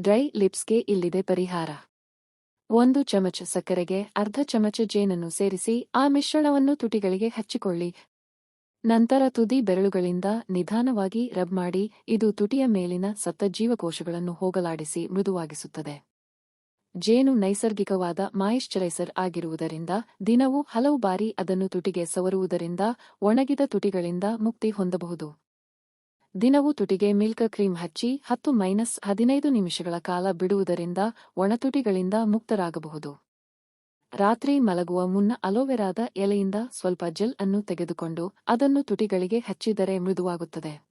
Dry ಲಿಪ್ಸ್ಗೆ ಇಲ್ಲಿದೆ ಪರಿಹಾರ. ಒಂದು ಚಮಚ ಸಕ್ಕರೆಗೆ, ಅರ್ಧ ಚಮಚ ಜೇನನ್ನು ಸೇರಿಸಿ, ಆ ಮಿಶ್ರಣವನ್ನು ತುಟಿಗಳಿಗೆ ಹಚ್ಚಿಕೊಳ್ಳಿ. ನಂತರ ತುದಿ ಬೆರಳುಗಳಿಂದ ನಿಧಾನವಾಗಿ ರಬ್ ಮಾಡಿ, ಇದು ತುಟಿಯ ಮೇಲಿನ ಸತ್ತ ಜೀವಕೋಶಗಳನ್ನು ಹೋಗಲಾಡಿಸಿ ಮೃದುವಾಗಿಸುತ್ತದೆ. ಜೇನು ನೈಸರ್ಗಿಕವಾದ ಮಾಯಿಶ್ಚರೈಸರ್ ಆಗಿರುವುದರಿಂದ, ದಿನವೂ ಹಲವು ಬಾರಿ ಅದನ್ನು ತುಟಿಗೆ ಸವರುವುದರಿಂದ, ಒಣಗಿದ ತುಟಿಗಳಿಂದ ಮುಕ್ತಿ ಹೊಂದಬಹುದು. ದಿನವೂ ತುಟಿಗೆ ಮಿಲ್ಕ್ ಕ್ರೀಮ್ ಹಚ್ಚಿ ಹತ್ತು ಮೈನಸ್ ಹದಿನೈದು ನಿಮಿಷಗಳ ಕಾಲ ಬಿಡುವುದರಿಂದ ಒಣತುಟಿಗಳಿಂದ ಮುಕ್ತರಾಗಬಹುದು. ರಾತ್ರಿ ಮಲಗುವ ಮುನ್ನ ಅಲೋವೆರಾದ ಎಲೆಯಿಂದ ಸ್ವಲ್ಪ ಜೆಲ್ ಅನ್ನು ತೆಗೆದುಕೊಂಡು ಅದನ್ನು ತುಟಿಗಳಿಗೆ ಹಚ್ಚಿದರೆ ಮೃದುವಾಗುತ್ತದೆ.